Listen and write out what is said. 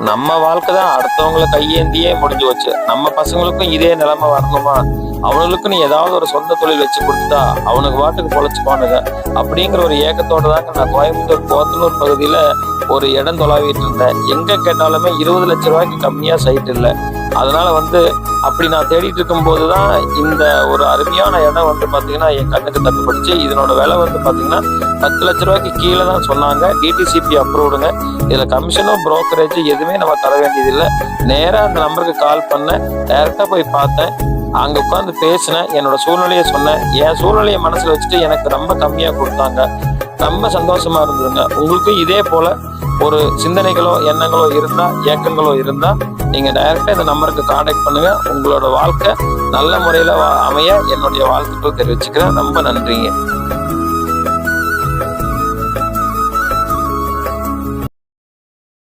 நம்ம வாழ்க்கை தான் அடுத்தவங்கள கையேந்தியே முடிஞ்சு வச்சு நம்ம பசங்களுக்கும் இதே நிலைமை வரணுமா? அவனுங்களுக்கும் நீ ஏதாவது ஒரு சொந்த தொழில் வச்சு கொடுத்துட்டா அவனுக்கு வாட்டுக்கு பொழைச்சுப்பானுங்க அப்படிங்கிற ஒரு ஏக்கத்தோட தாங்க நான் கோயம்புத்தூர் போத்தனூர் பகுதியில ஒரு இடம் தொலாவிட்டு இருந்தேன். எங்க கேட்டாலுமே இருபது லட்ச ரூபாய்க்கு கம்மியா சைட் இல்லை. அதனால வந்து அப்படி நான் தேடிட்டு இருக்கும்போது தான் இந்த ஒரு அருமையான இடம் வந்து பாத்தீங்கன்னா என் கண்ணுக்கு தட்டுப்பட்டுச்சு இதனோட விலை வந்து பாத்தீங்கன்னா பத்து லட்ச ரூபாய்க்கு கீழே தான் சொன்னாங்க. டிடிசிபி அப்ரூவ்டுங்க இதுல கமிஷனும் brokerage எதுவுமே நம்ம தர வேண்டியதில்லை. நேரா அந்த நம்பருக்கு கால் பண்ணேன். டைரக்டா போய் பார்த்தேன். அங்க உட்காந்து பேசினேன். என்னோட சூழ்நிலையை சொன்னேன். என் சூழ்நிலையை மனசுல வச்சுட்டு எனக்கு ரொம்ப கம்மியா கொடுத்தாங்க. ரொம்ப சந்தோஷமா இருந்ததுங்க. உங்களுக்கும் இதே போல ஒரு சிந்தனைகளோ எண்ணங்களோ இருந்தா ஏக்கங்களோ இருந்தா நீங்க டைரக்டா இந்த நம்பருக்கு காண்டாக்ட் பண்ணுங்க. உங்களோட வாழ்க்கை நல்ல முறையில அமைய என்னுடைய வாழ்த்துக்கள் தெரிவிச்சுக்கிறேன். ரொம்ப நன்றிங்க.